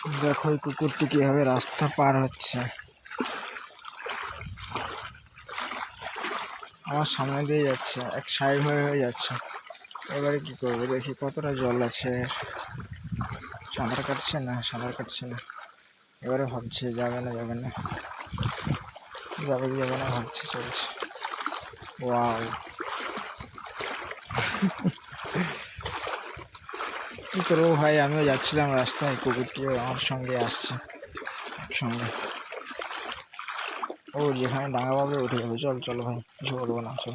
দেখো এই কুকুরটি কীভাবে রাস্তা পার হচ্ছে। আমার সামনে দিয়ে যাচ্ছে, এক সাইড হয়ে হয়ে যাচ্ছে। এবারে কি করব দেখি, কতটা জল আছে? সাঁতার কাটছে না, সাঁতার কাটছে না। এবারে ভাবছে যাবে না যাবে না। যাবে যাবে না ভাবছে, চলছে। ওয়াও। কি করব ভাই? আমিও যাচ্ছিলাম রাস্তায়, কুকুরটিও আমার সঙ্গে আসছে সঙ্গে। ও, যেখানে ডাঙা পাবে উঠে যাবে। চল চল ভাই, কিছু বলব না, চল।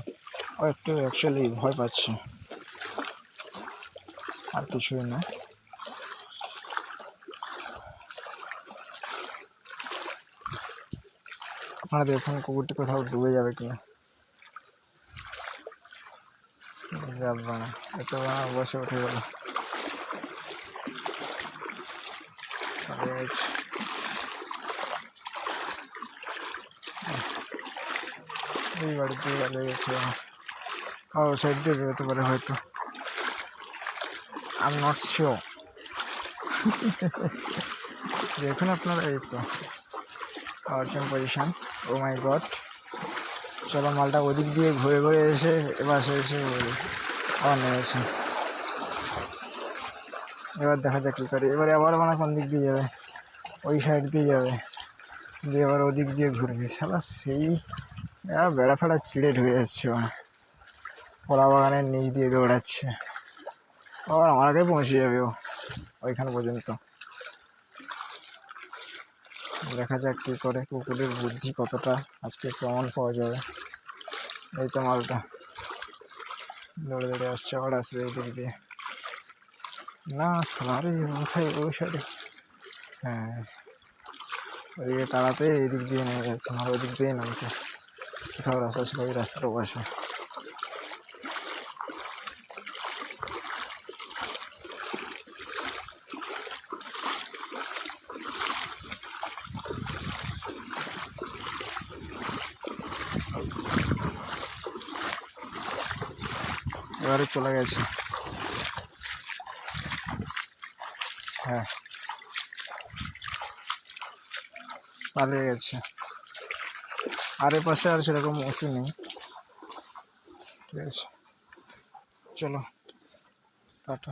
ও, একটু অ্যাকচুয়ালি ভয় পাচ্ছে। আর কিছুই না। আপনারা দেখুন কুকুরটি কোথাও ডুবে যাবে কিনা। যাবে না। এত বসে উঠে গেল পালিয়ে গেছে। এই বাড়িতে পালিয়ে গেছে ও সাইড দিয়ে বেরোতে পারে হয়তো আই এম নট শিওর দেখুন আপনারা এই তো। পাওয়ার সেম পজিশন ও মাই গড চলো মালটা ওদিক দিয়ে ঘুরে ঘুরে এসে এবার এসে ঘুরে আবার নেমেছে এবার দেখা যাক কী করে। এবারে আবার মানে কোন দিক দিয়ে যাবে। ওই সাইড দিয়ে যাবে। দিয়ে এবার ওদিক দিয়ে ঘুরবে সালা সেই বেড়া ফেড়া চিড়ে ঢুকে যাচ্ছে মানে কলা বাগানের নিচ দিয়ে দৌড়াচ্ছে। আবার আমার আগে পৌঁছে যাবে ও, ওইখান পর্যন্ত। দেখা যাক কী করে। কুকুরের বুদ্ধি কতটা আজকে প্রমাণ পাওয়া যাবে। এই তো মালটা। দৌড়ে দৌড়ে আসছে, আবার আসবে এই দিক দিয়ে। না, সালারে কোথায় ওই সাইডে হ্যাঁ ওইদিকে তাড়াতে এই দিক দিয়ে নেমে যাচ্ছে আমার ওই দিক দিয়ে নামতে। কোথাও রাস্তা ছিল, ওই রাস্তার পাশে। এবারে চলে গেছে। হ্যাঁ। পালিয়ে গেছে। আর পাশে আর সেরকম উঁচু নেই। ঠিক আছে। চলো টাটা।